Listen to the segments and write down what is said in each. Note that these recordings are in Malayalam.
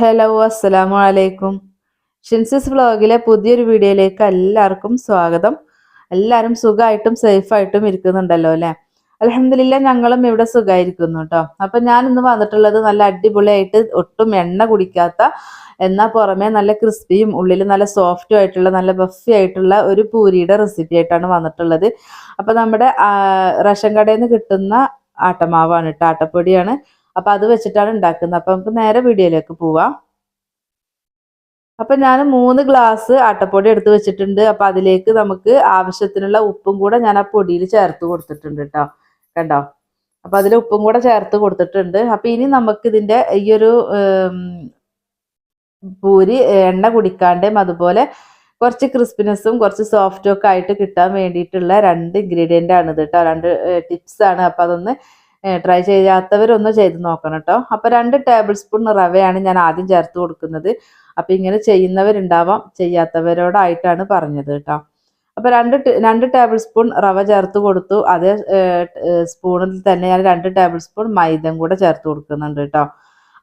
ഹലോ അസ്സലാമു അലൈക്കും. ഷിൻസിസ് വ്ളോഗിലെ പുതിയൊരു വീഡിയോയിലേക്ക് എല്ലാവർക്കും സ്വാഗതം. എല്ലാവരും സുഖമായിട്ടും സേഫായിട്ടും ഇരിക്കുന്നുണ്ടല്ലോ അല്ലേ? അലഹമില്ല ഞങ്ങളും ഇവിടെ സുഖമായിരിക്കുന്നു കേട്ടോ അപ്പൊ ഞാൻ ഇന്ന് വന്നിട്ടുള്ളത് നല്ല അടിപൊളിയായിട്ട് ഒട്ടും എണ്ണ കുടിക്കാത്ത എന്നാൽ പുറമെ നല്ല ക്രിസ്പിയും ഉള്ളിൽ നല്ല സോഫ്റ്റും ആയിട്ടുള്ള നല്ല ബഫി ആയിട്ടുള്ള ഒരു പൂരിയുടെ റെസിപ്പി ആയിട്ടാണ് വന്നിട്ടുള്ളത്. അപ്പൊ നമ്മുടെ റേഷൻ കടയിൽ നിന്ന് കിട്ടുന്ന ആട്ടമാവാണ് കേട്ടോ ആട്ടപ്പൊടിയാണ്. അപ്പൊ അത് വെച്ചിട്ടാണ് ഉണ്ടാക്കുന്നത്. അപ്പൊ നമുക്ക് നേരെ വീഡിയോയിലേക്ക് പോവാം. അപ്പൊ ഞാൻ മൂന്ന് ഗ്ലാസ് ആട്ടപ്പൊടി എടുത്ത് വെച്ചിട്ടുണ്ട്. അപ്പൊ അതിലേക്ക് നമുക്ക് ആവശ്യത്തിനുള്ള ഉപ്പും കൂടെ ഞാൻ ആ പൊടിയിൽ ചേർത്ത് കൊടുത്തിട്ടുണ്ട് കേട്ടോ. കണ്ടോ? അപ്പൊ അതിൽ ഉപ്പും കൂടെ ചേർത്ത് കൊടുത്തിട്ടുണ്ട്. അപ്പൊ ഇനി നമുക്ക് ഇതിന്റെ ഈ ഒരു പൂരി എണ്ണ കുടിക്കാണ്ടേം അതുപോലെ കുറച്ച് ക്രിസ്പിനെസ്സും കുറച്ച് സോഫ്റ്റും ഒക്കെ ആയിട്ട് കിട്ടാൻ വേണ്ടിയിട്ടുള്ള രണ്ട് ഇൻഗ്രീഡിയന്റ് ആണ് ഇത് കേട്ടോ. രണ്ട് ടിപ്സ് ആണ്. അപ്പൊ അതൊന്ന് ട്രൈ ചെയ്യാത്തവരൊന്ന് ചെയ്ത് നോക്കണം കേട്ടോ അപ്പൊ രണ്ട് ടേബിൾ സ്പൂൺ റവയാണ് ഞാൻ ആദ്യം ചേർത്ത് കൊടുക്കുന്നത്. അപ്പൊ ഇങ്ങനെ ചെയ്യുന്നവരുണ്ടാവാം ചെയ്യാത്തവരോടായിട്ടാണ് പറഞ്ഞത് കേട്ടോ അപ്പൊ രണ്ട് രണ്ട് ടേബിൾ സ്പൂൺ റവ ചേർത്ത് കൊടുത്തു. അതേ സ്പൂണിൽ തന്നെ ഞാൻ രണ്ട് ടേബിൾ സ്പൂൺ മൈദയും കൂടെ ചേർത്ത് കൊടുക്കുന്നുണ്ട് കേട്ടോ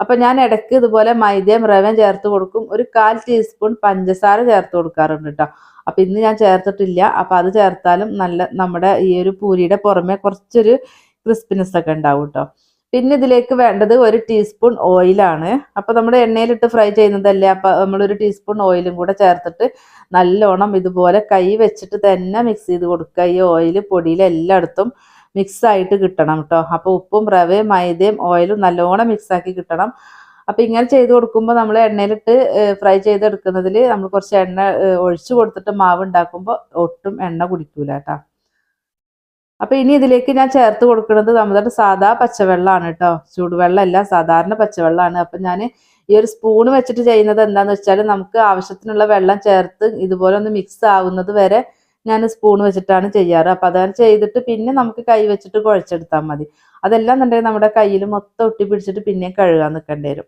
അപ്പൊ ഞാൻ ഇടയ്ക്ക് ഇതുപോലെ മൈദയും റവയും ചേർത്ത് കൊടുക്കും. ഒരു കാൽ ടീസ്പൂൺ പഞ്ചസാര ചേർത്ത് കൊടുക്കാറുണ്ട് കേട്ടോ അപ്പൊ ഇന്ന് ഞാൻ ചേർത്തിട്ടില്ല. അപ്പൊ അത് ചേർത്താലും നല്ല നമ്മുടെ ഈ ഒരു പൂരിയുടെ പുറമെ കുറച്ചൊരു ക്രിസ്പിനെസ് ഒക്കെ ഉണ്ടാവും കേട്ടോ പിന്നെ ഇതിലേക്ക് വേണ്ടത് ഒരു ടീസ്പൂൺ ഓയിലാണ് അപ്പൊ നമ്മുടെ എണ്ണയിലിട്ട് ഫ്രൈ ചെയ്യുന്നതല്ലേ? അപ്പൊ നമ്മളൊരു ടീസ്പൂൺ ഓയിലും കൂടെ ചേർത്തിട്ട് നല്ലോണം ഇതുപോലെ കൈ വെച്ചിട്ട് തന്നെ മിക്സ് ചെയ്ത് കൊടുക്കുക. ഈ ഓയിൽ പൊടിയിൽ എല്ലായിടത്തും മിക്സ് ആയിട്ട് കിട്ടണം കേട്ടോ അപ്പൊ ഉപ്പും റവയും മൈദയും ഓയിലും നല്ലോണം മിക്സ് ആക്കി കിട്ടണം. അപ്പൊ ഇങ്ങനെ ചെയ്ത് കൊടുക്കുമ്പോൾ നമ്മൾ എണ്ണയിലിട്ട് ഫ്രൈ ചെയ്തെടുക്കുന്നതിൽ നമ്മൾ കുറച്ച് എണ്ണ ഒഴിച്ചു കൊടുത്തിട്ട് മാവ് ഉണ്ടാക്കുമ്പോൾ ഒട്ടും എണ്ണ കുടിക്കൂല കേട്ടോ അപ്പൊ ഇനി ഇതിലേക്ക് ഞാൻ ചേർത്ത് കൊടുക്കുന്നത് നമ്മുടെ സാധാ പച്ചവെള്ളമാണ് കേട്ടോ. ചൂടുവെള്ളമല്ല സാധാരണ പച്ചവെള്ളമാണ്. അപ്പൊ ഞാൻ ഈ ഒരു സ്പൂൺ വെച്ചിട്ട് ചെയ്യുന്നത് എന്താന്ന് വെച്ചാൽ നമുക്ക് ആവശ്യത്തിനുള്ള വെള്ളം ചേർത്ത് ഇതുപോലെ ഒന്ന് മിക്സ് ആവുന്നത് വരെ ഞാൻ സ്പൂൺ വെച്ചിട്ടാണ് ചെയ്യാറ്. അപ്പൊ അതാണ് ചെയ്തിട്ട് പിന്നെ നമുക്ക് കൈ വെച്ചിട്ട് കുഴച്ചെടുത്താൽ മതി. അതെല്ലാം എന്നുണ്ടെങ്കിൽ നമ്മുടെ കയ്യിൽ മൊത്തം ഒട്ടി പിടിച്ചിട്ട് പിന്നെയും കഴുകാൻ നിൽക്കേണ്ടി വരും.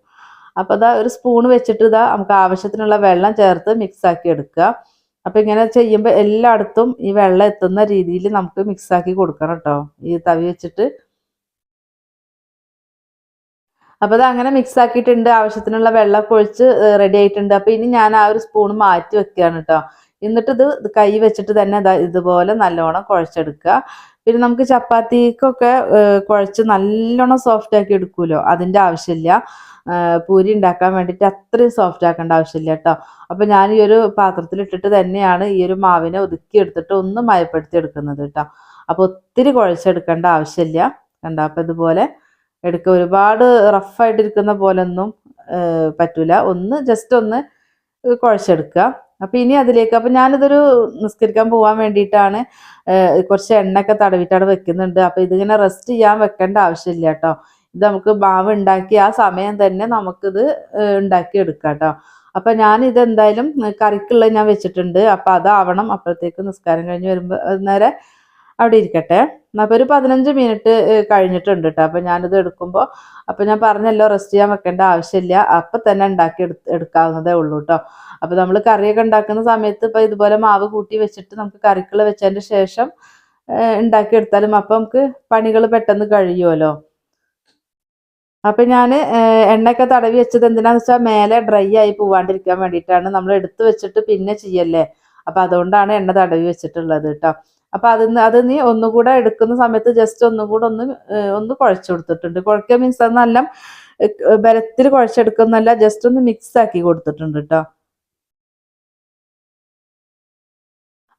അപ്പൊ ഇതാ ഒരു സ്പൂൺ വെച്ചിട്ട് ഇതാ നമുക്ക് ആവശ്യത്തിനുള്ള വെള്ളം ചേർത്ത് മിക്സ് ആക്കി എടുക്കുക. അപ്പൊ ഇങ്ങനെ ചെയ്യുമ്പോൾ എല്ലായിടത്തും ഈ വെള്ളം എത്തുന്ന രീതിയിൽ നമുക്ക് മിക്സാക്കി കൊടുക്കണം കേട്ടോ ഈ തവി വെച്ചിട്ട്. അപ്പോൾ അത് അങ്ങനെ മിക്സ് ആക്കിയിട്ടുണ്ട്. ആവശ്യത്തിനുള്ള വെള്ളമൊക്കെ ഒഴിച്ച് റെഡി ആയിട്ടുണ്ട്. അപ്പോൾ ഇനി ഞാൻ ആ ഒരു സ്പൂൺ മാറ്റി വെക്കുകയാണ് കേട്ടോ എന്നിട്ട് ഇത് കൈ വെച്ചിട്ട് തന്നെ ഇതുപോലെ നല്ലോണം കുഴച്ചെടുക്കുക. പിന്നെ നമുക്ക് ചപ്പാത്തിക്കൊക്കെ കുഴച്ച് നല്ലോണം സോഫ്റ്റ് ആക്കി എടുക്കുമല്ലോ അതിന്റെ ആവശ്യമില്ല പൂരി ഉണ്ടാക്കാൻ വേണ്ടിയിട്ട് അത്രയും സോഫ്റ്റ് ആക്കേണ്ട ആവശ്യമില്ല കേട്ടോ അപ്പം ഞാൻ ഈ ഒരു പാത്രത്തിൽ ഇട്ടിട്ട് തന്നെയാണ് ഈ ഒരു മാവിനെ ഒതുക്കി എടുത്തിട്ട് ഒന്ന് മയപ്പെടുത്തി എടുക്കുന്നത് കേട്ടോ അപ്പോൾ ഒത്തിരി കുഴച്ചെടുക്കേണ്ട ആവശ്യമില്ല കണ്ടോ? അപ്പം ഇതുപോലെ എടുക്കുക ഒരുപാട് റഫായിട്ടിരിക്കുന്ന പോലെ ഒന്നും ഏഹ്, പറ്റൂല. ഒന്ന് ജസ്റ്റ് ഒന്ന് കുഴച്ചെടുക്കുക അപ്പൊ ഇനി അതിലേക്ക് അപ്പൊ ഞാനിതൊരു നിസ്കരിക്കാൻ പോകാൻ വേണ്ടിയിട്ടാണ് കുറച്ച് എണ്ണയൊക്കെ തടവിട്ടാണ് വെക്കുന്നുണ്ട്. അപ്പൊ ഇതിങ്ങനെ റെസ്റ്റ് ചെയ്യാൻ വെക്കേണ്ട ആവശ്യമില്ല കേട്ടോ. ഇത് നമുക്ക് മാവ് ഉണ്ടാക്കി ആ സമയം തന്നെ നമുക്കിത് ഉണ്ടാക്കി എടുക്കാം കേട്ടോ. അപ്പൊ ഞാൻ ഇത് എന്തായാലും കറിക്കുള്ളത് ഞാൻ വെച്ചിട്ടുണ്ട്. അപ്പൊ അതാവണം. അപ്പോഴത്തേക്ക് നിസ്കാരം കഴിഞ്ഞ് വരുമ്പോ നേരെ അവിടെ ഇരിക്കട്ടെ. അപ്പൊ ഒരു പതിനഞ്ച് മിനിറ്റ് കഴിഞ്ഞിട്ടുണ്ട് കേട്ടോ അപ്പൊ ഞാനിത് എടുക്കുമ്പോൾ അപ്പോൾ ഞാൻ പറഞ്ഞല്ലോ റെസ്റ്റ് ചെയ്യാൻ വെക്കേണ്ട ആവശ്യമില്ല. അപ്പൊ തന്നെ ഉണ്ടാക്കി എടു എടുക്കാവുന്നതേ ഉള്ളൂ കേട്ടോ അപ്പോൾ നമ്മൾ കറിയൊക്കെ ഉണ്ടാക്കുന്ന സമയത്ത് ഇപ്പൊ ഇതുപോലെ മാവ് കൂട്ടി വെച്ചിട്ട് നമുക്ക് കറിക്കുള്ള വെച്ചതിന്റെ ശേഷം ഉണ്ടാക്കിയെടുത്താലും അപ്പൊ നമുക്ക് പണികൾ പെട്ടെന്ന് കഴിയുമല്ലോ അപ്പൊ ഞാൻ എണ്ണയൊക്കെ തടവി വെച്ചത് എന്തിനാന്ന് വെച്ചാൽ മേലെ ഡ്രൈ ആയി പോവാണ്ടിരിക്കാൻ വേണ്ടിയിട്ടാണ്. നമ്മൾ എടുത്തു വെച്ചിട്ട് പിന്നെ ചെയ്യല്ലേ? അപ്പൊ അതുകൊണ്ടാണ് എണ്ണ തടവി വെച്ചിട്ടുള്ളത് കേട്ടോ അപ്പൊ അത് അത് നീ ഒന്നുകൂടെ എടുക്കുന്ന സമയത്ത് ജസ്റ്റ് ഒന്നുകൂടെ ഒന്ന് ഒന്ന് കുഴച്ചു കൊടുത്തിട്ടുണ്ട്. കുഴക്കുക മീൻസ് അത് നല്ല ബലത്തിൽ കുഴച്ചെടുക്കുന്നല്ല ജസ്റ്റ് ഒന്ന് മിക്സ് ആക്കി കൊടുത്തിട്ടുണ്ട് കേട്ടോ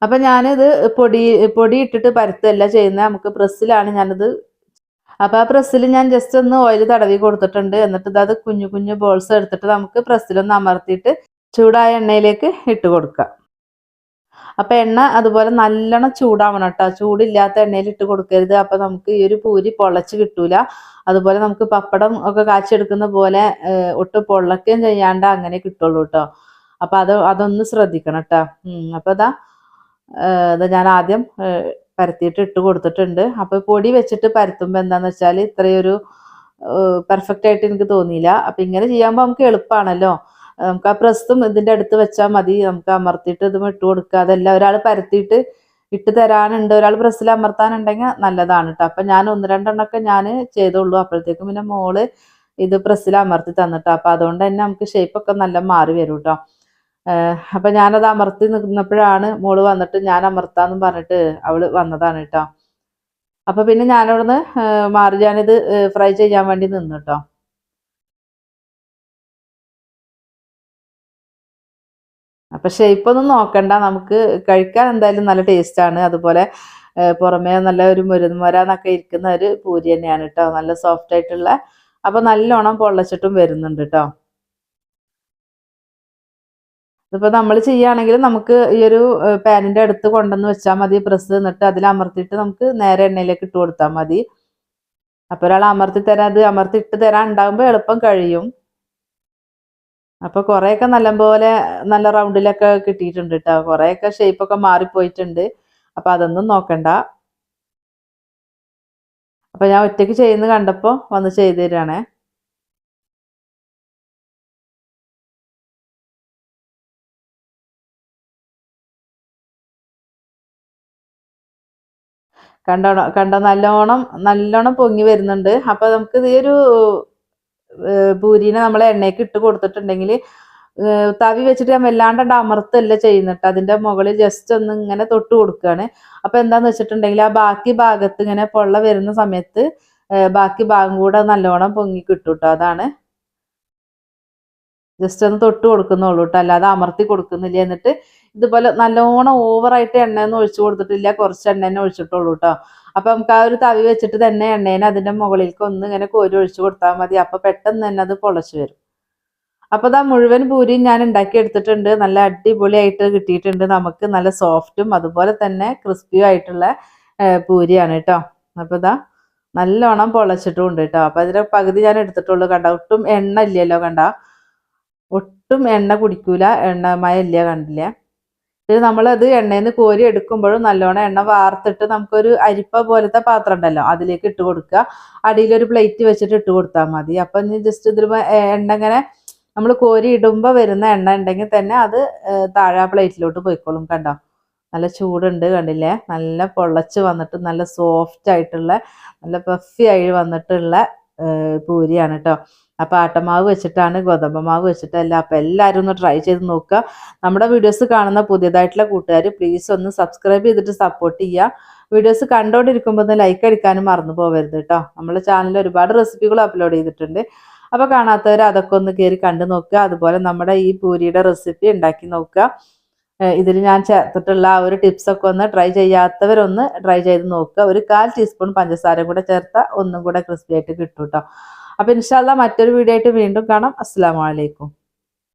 അപ്പൊ ഞാനിത് പൊടി പൊടി ഇട്ടിട്ട് പരത്തല്ല ചെയ്യുന്നത് നമുക്ക് പ്രസ്സിലാണ് ഞാനിത്. അപ്പൊ ആ പ്രസ്സിൽ ഞാൻ ജസ്റ്റ് ഒന്ന് ഓയിൽ തടവി കൊടുത്തിട്ടുണ്ട്. എന്നിട്ട് അത് കുഞ്ഞു കുഞ്ഞു ബോൾസ് എടുത്തിട്ട് നമുക്ക് പ്രസ്സിലൊന്ന് അമർത്തിയിട്ട് ചൂടായ എണ്ണയിലേക്ക് ഇട്ട് കൊടുക്കാം അപ്പൊ എണ്ണ അതുപോലെ നല്ലോണം ചൂടാവണം കേട്ടോ. ചൂടില്ലാത്ത എണ്ണയിൽ ഇട്ട് കൊടുക്കരുത്. അപ്പൊ നമുക്ക് ഈ ഒരു പൂരി പൊള്ളച്ച് കിട്ടൂല. അതുപോലെ നമുക്ക് പപ്പടം ഒക്കെ കാച്ചെടുക്കുന്ന പോലെ ഒട്ടും പൊള്ളക്കുകയും ചെയ്യാണ്ട് അങ്ങനെ കിട്ടുള്ളൂ കേട്ടോ. അപ്പൊ അത് അതൊന്ന് ശ്രദ്ധിക്കണം കേട്ടോ. അപ്പൊ അതാ ഞാൻ ആദ്യം പരത്തിയിട്ട് ഇട്ട് കൊടുത്തിട്ടുണ്ട്. അപ്പൊ പൊടി വെച്ചിട്ട് പരത്തുമ്പോ എന്താന്ന് വെച്ചാൽ ഇത്രയൊരു പെർഫെക്റ്റ് ആയിട്ട് എനിക്ക് തോന്നിയില്ല. അപ്പൊ ഇങ്ങനെ ചെയ്യുമ്പോൾ നമുക്ക് എളുപ്പമാണല്ലോ നമുക്ക് ആ പ്രസ്തും ഇതിന്റെ അടുത്ത് വെച്ചാൽ മതി. നമുക്ക് അമർത്തിയിട്ട് ഇതും ഇട്ട് കൊടുക്കുക അതല്ല ഒരാൾ പരത്തിയിട്ട് ഇട്ട് തരാനുണ്ട്. ഒരാൾ പ്രസ്സിൽ അമർത്താനുണ്ടെങ്കിൽ നല്ലതാണ് കേട്ടോ അപ്പം ഞാൻ ഒന്ന് രണ്ടെണ്ണമൊക്കെ ഞാൻ ചെയ്തോളൂ അപ്പോഴത്തേക്കും പിന്നെ മോൾ ഇത് പ്രസ്സിൽ അമർത്തി തന്നിട്ടോ. അപ്പം അതുകൊണ്ട് തന്നെ നമുക്ക് ഷേപ്പൊക്കെ നല്ല മാറി വരും കേട്ടോ അപ്പം ഞാനത് അമർത്തി നിന്നപ്പോഴാണ് മോൾ വന്നിട്ട് ഞാൻ അമർത്താന്ന് പറഞ്ഞിട്ട് അവൾ വന്നതാണ് കേട്ടോ അപ്പം പിന്നെ ഞാനവിടുന്ന് മാറി ഞാനിത് ഫ്രൈ ചെയ്യാൻ വേണ്ടി നിന്നു കേട്ടോ അപ്പൊ ഇപ്പൊ ഒന്നും നോക്കണ്ട. നമുക്ക് കഴിക്കാൻ എന്തായാലും നല്ല ടേസ്റ്റ് ആണ് അതുപോലെ പുറമേ നല്ല ഒരു മുരുന്മര എന്നൊക്കെ ഇരിക്കുന്ന ഒരു പൂരി തന്നെയാണ് കേട്ടോ നല്ല സോഫ്റ്റ് ആയിട്ടുള്ള അപ്പൊ നല്ലോണം പൊള്ളച്ചിട്ടും വരുന്നുണ്ട് കേട്ടോ ഇതിപ്പോൾ നമ്മൾ ചെയ്യുകയാണെങ്കിൽ നമുക്ക് ഈ ഒരു പാനിന്റെ അടുത്ത് കൊണ്ടുവന്ന് വെച്ചാൽ മതി. പ്രസ് എന്നിട്ട് അതിൽ അമർത്തിയിട്ട് നമുക്ക് നേരെ എണ്ണയിലേക്ക് ഇട്ട് കൊടുത്താൽ മതി. അപ്പോൾ ഒരാൾ അമർത്തി തരാൻ അത് അമർത്തി ഇട്ട് തരാൻ ഉണ്ടാകുമ്പോൾ എളുപ്പം കഴിയും. അപ്പോൾ കുറേയൊക്കെ നല്ലപോലെ നല്ല റൗണ്ടിലൊക്കെ കിട്ടിയിട്ടുണ്ട് കേട്ടോ കുറേയൊക്കെ ഷേപ്പൊക്കെ മാറിപ്പോയിട്ടുണ്ട്. അപ്പോൾ അതൊന്നും നോക്കണ്ട. അപ്പോൾ ഞാൻ ഒറ്റയ്ക്ക് ചെയ്യുന്നത് കണ്ടപ്പോൾ വന്ന് ചെയ്തു തരാണേ. കണ്ടോ കണ്ടോ? നല്ലോണം നല്ലോണം പൊങ്ങി വരുന്നുണ്ട്. അപ്പൊ നമുക്ക് ഒരു പൂരിനെ നമ്മൾ എണ്ണയ്ക്ക് ഇട്ട് കൊടുത്തിട്ടുണ്ടെങ്കിൽ തവി വെച്ചിട്ട് ഞാൻ വല്ലാണ്ട് അമർത്തല്ല ചെയ്യുന്നിട്ട് അതിന്റെ മുകളിൽ ജസ്റ്റ് ഒന്ന് ഇങ്ങനെ തൊട്ട് കൊടുക്കുകയാണ് അപ്പൊ എന്താന്ന് വെച്ചിട്ടുണ്ടെങ്കിൽ ആ ബാക്കി ഭാഗത്ത് ഇങ്ങനെ പൊള്ള വരുന്ന സമയത്ത് ബാക്കി ഭാഗം കൂടെ നല്ലോണം പൊങ്ങി കിട്ടും കേട്ടോ അതാണ്. ജസ്റ്റ് ഒന്ന് തൊട്ട് കൊടുക്കുന്നുള്ളൂ കേട്ടോ അല്ലാതെ അമർത്തി കൊടുക്കുന്നില്ല. എന്നിട്ട് ഇതുപോലെ നല്ലോണം ഓവറായിട്ട് എണ്ണയൊന്നും ഒഴിച്ചു കൊടുത്തിട്ടില്ല. കുറച്ച് എണ്ണ തന്നെ ഒഴിച്ചിട്ടുള്ളൂ കേട്ടോ അപ്പൊ നമുക്ക് ആ ഒരു തവി വെച്ചിട്ട് തന്നെ എണ്ണേനെ അതിന്റെ മുകളിലേക്ക് ഒന്ന് ഇങ്ങനെ കോരി ഒഴിച്ചു കൊടുത്താൽ മതി. അപ്പൊ പെട്ടെന്ന് തന്നെ അത് പൊളച്ചു വരും. അപ്പൊ ഇതാ മുഴുവൻ പൂരിയും ഞാൻ ഉണ്ടാക്കി എടുത്തിട്ടുണ്ട്. നല്ല അടിപൊളിയായിട്ട് കിട്ടിയിട്ടുണ്ട്. നമുക്ക് നല്ല സോഫ്റ്റും അതുപോലെ തന്നെ ക്രിസ്പിയും ആയിട്ടുള്ള പൂരിയാണ് കേട്ടോ. അപ്പൊ ഇതാ നല്ലോണം പൊളച്ചിട്ടുമുണ്ട് കേട്ടോ. അപ്പൊ അതിന്റെ പകുതി ഞാൻ എടുത്തിട്ടുള്ളൂ കണ്ട? ഒട്ടും എണ്ണ ഇല്ലല്ലോ കണ്ട? ഒട്ടും എണ്ണ കുടിക്കൂല. എണ്ണ ഇല്ല കണ്ടില്ല? ഇത് നമ്മളത് എണ്ണയിൽ നിന്ന് കോരി എടുക്കുമ്പോഴും നല്ലോണം എണ്ണ വാർത്തിട്ട് നമുക്കൊരു അരിപ്പ പോലത്തെ പാത്രം ഉണ്ടല്ലോ അതിലേക്ക് ഇട്ട് കൊടുക്കുക. അടിയിലൊരു പ്ലേറ്റ് വെച്ചിട്ട് ഇട്ട് കൊടുത്താൽ മതി. അപ്പൊ ജസ്റ്റ് ഇതിൽ എണ്ണ ഇങ്ങനെ നമ്മൾ കോരി ഇടുമ്പോൾ വരുന്ന എണ്ണ ഉണ്ടെങ്കിൽ തന്നെ അത് താഴെ പ്ലേറ്റിലോട്ട് പോയിക്കോളും കണ്ടോ? നല്ല ചൂടുണ്ട് കണ്ടില്ലേ? നല്ല പൊള്ളച്ച് വന്നിട്ട് നല്ല സോഫ്റ്റ് ആയിട്ടുള്ള നല്ല പഫി ആയി വന്നിട്ടുള്ള പൂരിയാണ് കേട്ടോ അപ്പോൾ ആട്ടമാവ് വെച്ചിട്ടാണ് ഗോതമ്പ് മാവ് വെച്ചിട്ടല്ല. അപ്പോൾ എല്ലാവരും ഒന്ന് ട്രൈ ചെയ്ത് നോക്കുക. നമ്മുടെ വീഡിയോസ് കാണുന്ന പുതിയതായിട്ടുള്ള കൂട്ടുകാർ പ്ലീസ് ഒന്ന് സബ്സ്ക്രൈബ് ചെയ്തിട്ട് സപ്പോർട്ട് ചെയ്യുക. വീഡിയോസ് കണ്ടുകൊണ്ടിരിക്കുമ്പോൾ ഒന്ന് ലൈക്ക് അടിക്കാനും മറന്നു പോകരുത് കേട്ടോ നമ്മുടെ ചാനലിൽ ഒരുപാട് റെസിപ്പികൾ അപ്ലോഡ് ചെയ്തിട്ടുണ്ട്. അപ്പോൾ കാണാത്തവർ അതൊക്കെ ഒന്ന് കയറി കണ്ടു നോക്കുക. അതുപോലെ നമ്മുടെ ഈ പൂരിയുടെ റെസിപ്പി ഉണ്ടാക്കി നോക്കുക. ഇതിൽ ഞാൻ ചേർത്തിട്ടുള്ള ആ ഒരു ടിപ്സൊക്കെ ഒന്ന് ട്രൈ ചെയ്യാത്തവരൊന്ന് ട്രൈ ചെയ്ത് നോക്കുക. ഒരു കാൽ ടീസ്പൂൺ പഞ്ചസാര കൂടെ ചേർത്താൽ ഒന്നും കൂടെ ക്രിസ്പി ആയിട്ട് കിട്ടും കേട്ടോ അപ്പോൾ ഇൻഷാല്ല മറ്റൊരു വീഡിയോ ആയിട്ട് വീണ്ടും കാണാം. അസ്സാം വലൈക്കും